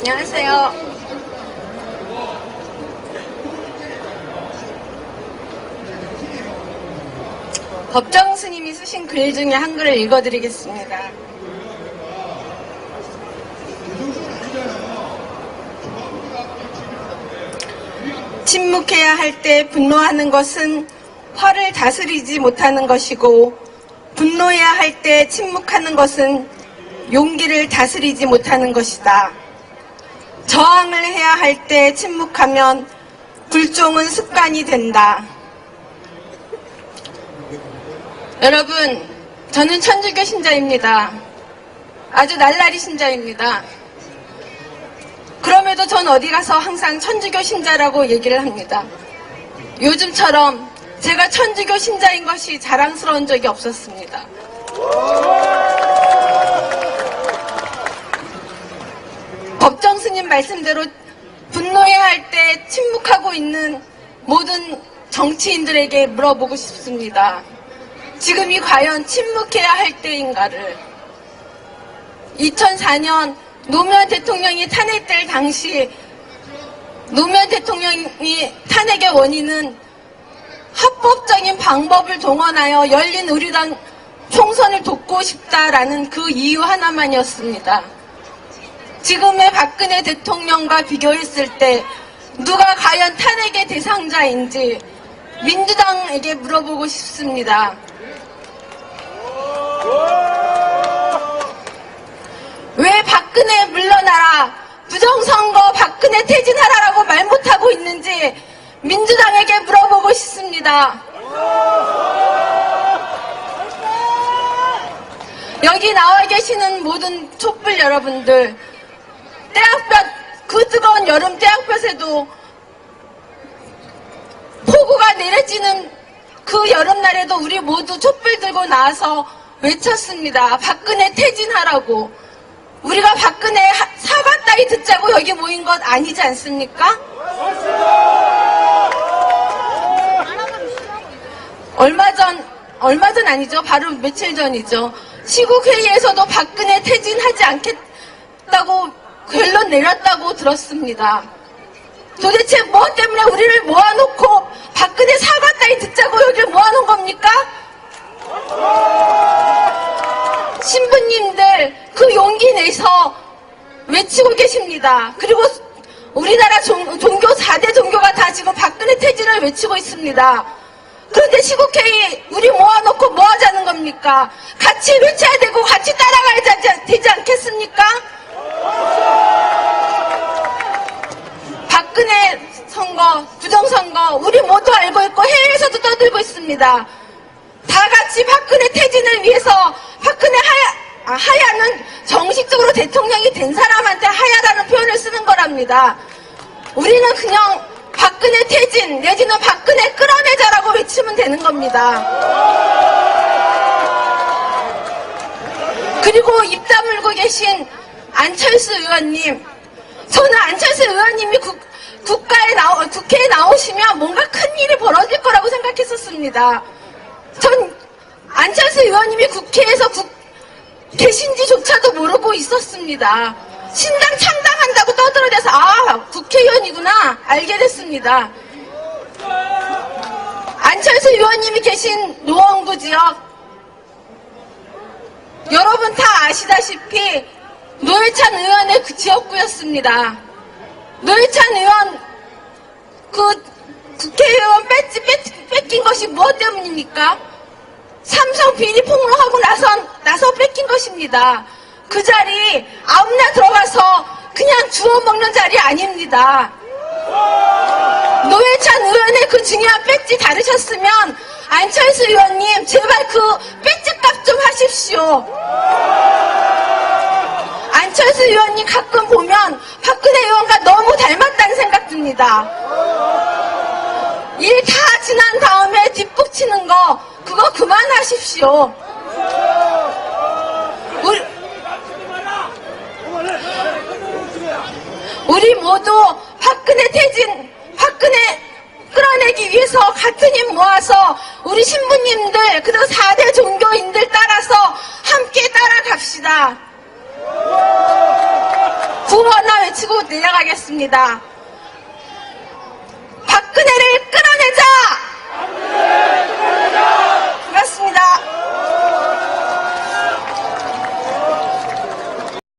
안녕하세요. 법정 스님이 쓰신 글 중에 한 글을 읽어드리겠습니다. 침묵해야 할 때 분노하는 것은 화를 다스리지 못하는 것이고 분노해야 할 때 침묵하는 것은 용기를 다스리지 못하는 것이다. 저항을 해야 할 때 침묵하면 불종은 습관이 된다. 여러분, 저는 천주교 신자입니다. 아주 날라리 신자입니다. 그럼에도 전 어디 가서 항상 천주교 신자라고 얘기를 합니다. 요즘처럼 제가 천주교 신자인 것이 자랑스러운 적이 없었습니다. 법정 스님 말씀대로 분노해야 할때 침묵하고 있는 모든 정치인들에게 물어보고 싶습니다. 지금이 과연 침묵해야 할 때인가를 2004년 노무현 대통령이 탄핵될 당시 노무현 대통령이 탄핵의 원인은 합법적인 방법을 동원하여 열린 우리당 총선을 돕고 싶다라는 그 이유 하나만이었습니다. 지금의 박근혜 대통령과 비교했을 때 누가 과연 탄핵의 대상자인지 민주당에게 물어보고 싶습니다. 왜 박근혜 물러나라, 부정선거 박근혜 퇴진하라라고 말 못하고 있는지 민주당에게 물어보고 싶습니다. 여기 나와 계시는 모든 촛불 여러분들, 때학볕, 그 뜨거운 여름 때학볕에도 폭우가 내려지는 그 여름날에도 우리 모두 촛불 들고 나와서 외쳤습니다. 박근혜 퇴진하라고. 우리가 박근혜 하- 사과 따위 듣자고 여기 모인 것 아니지 않습니까? 얼마 전, 얼마 전 아니죠. 바로 며칠 전이죠. 시국회의에서도 박근혜 퇴진하지 않겠다고 결론 내렸다고 들었습니다. 도대체 뭐 때문에 우리를 모아놓고 박근혜 사과 따위 듣자고 여기를 모아놓은 겁니까? 신부님들 그 용기 내서 외치고 계십니다. 그리고 우리나라 종, 종교 4대 종교가 다 지금 박근혜 퇴진을 외치고 있습니다. 그런데 시국회의 우리 모아놓고 뭐 하자는 겁니까? 같이 외쳐야 되고 같이 따라가야 되지, 되지 않겠습니까? 박근혜 선거, 부정선거 우리 모두 알고 있고 해외에서도 떠들고 있습니다. 다 같이 박근혜 퇴진을 위해서 박근혜 하야, 아, 하야는 정식적으로 대통령이 된 사람한테 하야라는 표현을 쓰는 거랍니다. 우리는 그냥 박근혜 퇴진 내지는 박근혜 끌어내자라고 외치면 되는 겁니다. 그리고 입 다물고 계신 안철수 의원님, 저는 안철수 의원님이 국, 국가에 나오, 국회에 나오시면 뭔가 큰 일이 벌어질 거라고 생각했었습니다. 전 안철수 의원님이 국회에서 국- 계신지조차도 모르고 있었습니다. 신당 창당한다고 떠들어대서 아 국회의원이구나 알게 됐습니다. 안철수 의원님이 계신 노원구 지역 여러분 다 아시다시피 노회찬 의원의 그 지역구였습니다. 노회찬 의원 그 국회의원 배지 뺏, 뺏긴 것이 무엇 때문입니까? 삼성 비리 폭로하고 나선 나서 뺏긴 것입니다. 그 자리 아무나 들어가서 그냥 주워 먹는 자리 아닙니다. 노회찬 의원의 그 중요한 배지 다르셨으면 안철수 의원님 제발 그 배지 값 좀 하십시오. 안철수 의원님 가끔 보면 박근혜 의원과 너무 닮았다는 생각 듭니다. 일 다 지난 다음에 뒷북 치는 거 그거 그만하십시오. 우리, 우리 모두 박근혜 퇴진, 박근혜 끌어내기 위해서 같은 힘 모아서 우리 신부님들 그리고 4대 종교인들 따라서 함께 따라갑시다. 구호나 외치고 내려가겠습니다.